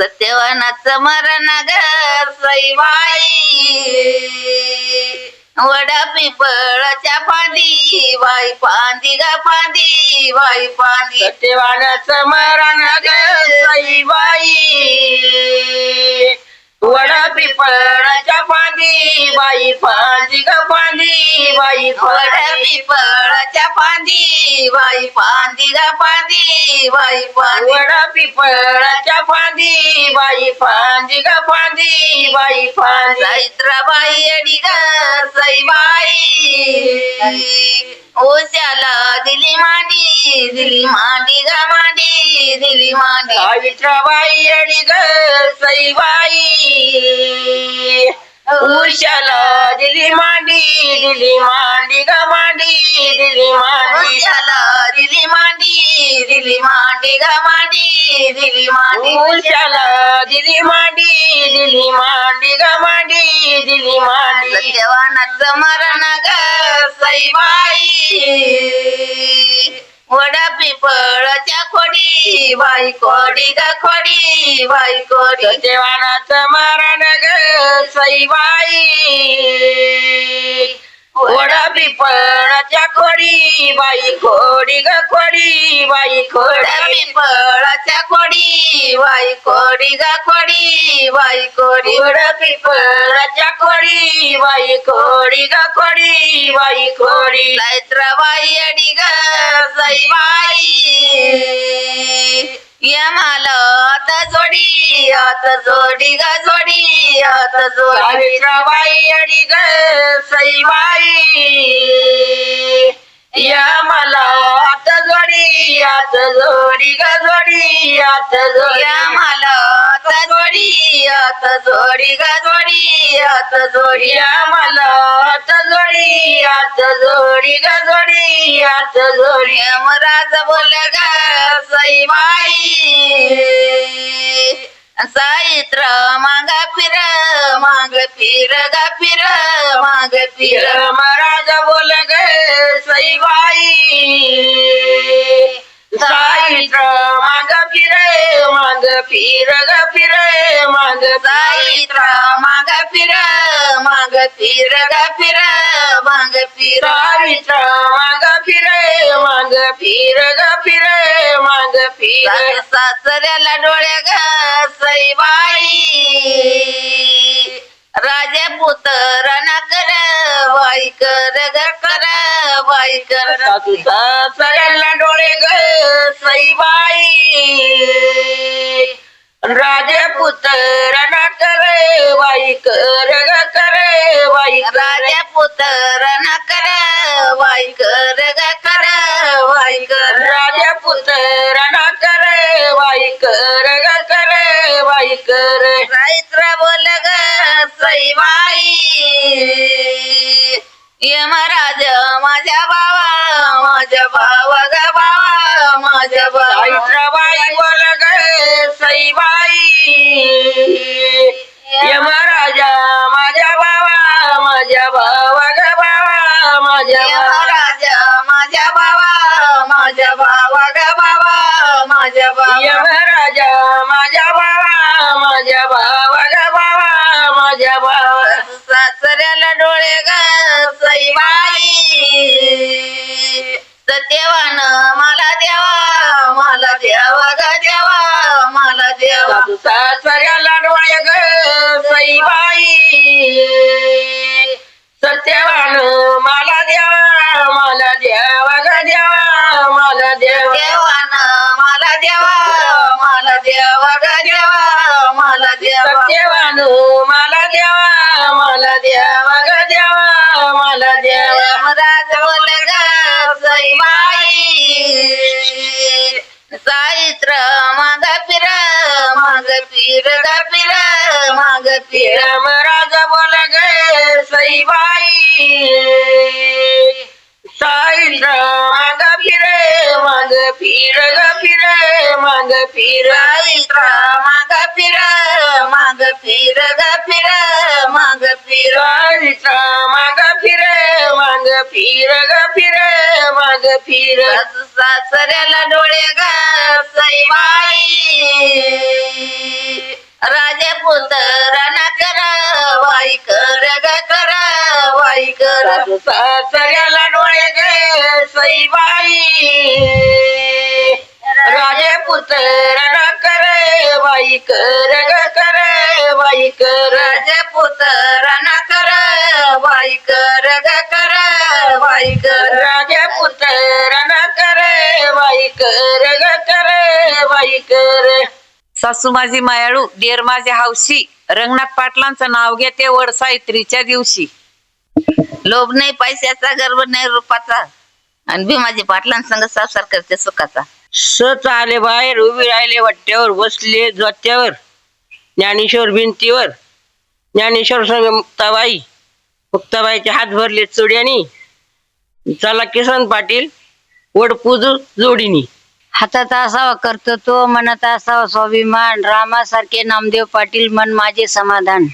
सत्यवानाचं मरण ग सईबाई. वडा पिपळाच्या फांदी बाई फांदी ग फांदी बाई फांदी. सत्यवानाचं मरण ग सईबाई. वडा पिपळाच्या फांदी बाई फांदी ग फांदी बाई फांदी पिपळाच्या फांदी बाई फांदी ग फांदी बाई फांदी वडा पिपळाच्या फांदी बाई फांदी ग फांदी बाई फांदी ग सईबाई. ओशाला दिली मांडी दिली मांडी ग मांडी दिली मांडी. सावित्राबाई अडी ग सईबाई. उशाला दिली मांडी दिली मांडी ग मांडी दिली मांडी. ओशाला दिली मांडी दिली मांडी ग मांडी दिली मांडी. उशाला दिली मांडी दिली मांडी ग मांडी दिली मांडी. सत्यवानाचं मरण ग सईबाई. वडा पिपळाच्या खोडी बाई खोडी ग खोडी बाई खोडी. सत्यवानाचं मरण ग सईबाई. खोडी बाई खोडी ग खोडी बाई खोडी. पिपळाच्या खोडी बाई खोडी ग खोडी बाई खोडी. पिपळाच्या खोडी बाई खोडी ग खोडी बाई खोडी. सावित्राबाई अडी ग सईबाई आता जोडी ग जोडी आता जोडी सावित्राबाई अडी ग सईबाई या मला आता जोडी आता जोडी ग जोडी आता जोडी. यमाला आता जोडी आता जोडी ग जोडी आता जोडी. या मला आता जोडी आता जोडी ग जोडी आता जोडी. यमराज बोल ग सईबाई साहित्र माग फिर माग फिर ग फिर माग फिर. महाराज बोल ग सईबाई. साईत्र माग फिरे माग फिर ग फिरे माग साहित्र माग फिर माग फिर ग फिर माग फिर. साईत्र माग फिरे माग फिर ग फिरे. फिर सासू सासऱ्याला डोळे ग सईबाई राजे न कर बाई कर ग कर बाई कर. सासू सासऱ्याला डोळे ग सईबाई राजे पुत्र न करे बाई कर ग करे बाई राजे पुत्र न कर बाई कर ग कर बाई कर. राजे पुत्र करे बाई ग करे बाई कर साहित्य बोल ग सईबाई. यमराज माझ्या बाबा माझ्या बाबा ग बाबा माझ्या बाबा सावित्राबाई बोल ग सईबाई. यमराजा माझ्या बाबा माझ्या बाबा ग बाबा माझ्या सईबाई सत्यवान मला द्यावा मला द्यावा ग द्यावा मला द्यावा. सासू सासऱ्याला डोळे ग सईबाई सत्यवान मला द्यावा मला द्यावा ग द्यावा मला द्यावा. देवान मला द्यावा मला द्यावा ग द्यावा मला द्यावा. सत्यवान मला द्यावा मला द्यावा ग मला द्यावा यमराज बोल ग सईबाई साहित्र माग फिर माग फिर ग फिर माग फिर रामराज बोल ग सईबाई साईत्र माग फिरे माग फिर ग फिर माग फिर इत्रा माग फिर माग फिर ग फिर माग फिर. इत्रा माग फिर माग फिर ग फिर माग फिर. सासऱ्याला डोळे ग सईबाई राजा पुंदराना कर वाई कर सासऱ्याला डोळे गे सईबाई. राजपुत्र न करे बाई कर ग कर बाई कर. राजपुत्र न कर बाई कर ग कर बाई कर. राजपुत्र न करे बाई कर ग कर बाई कर. सासू माझी मायाळू देर माझे हावशी रंगनाथ पाटलांचं नाव घेते वड सावित्रीच्या दिवशी. लोभ नाही पैशाचा गर्व नाही रूपाचा. आणि भीमाजी पाटलांसंग संसार करते सुखाचा. सच आले बाहेर उभी राहिले वाट्यावर बसले जोत्यावर ज्ञानेश्वर भिंतीवर. ज्ञानेश्वर संग मुक्ताबाई मुक्ताबाईचे हात भरले चुड्यानी. चला किसन पाटील वड पूजू जोडीनी. हातात असावा कर्तृत्व मनात असावा स्वाभिमान रामासारखे नामदेव पाटील मन माझे समाधान.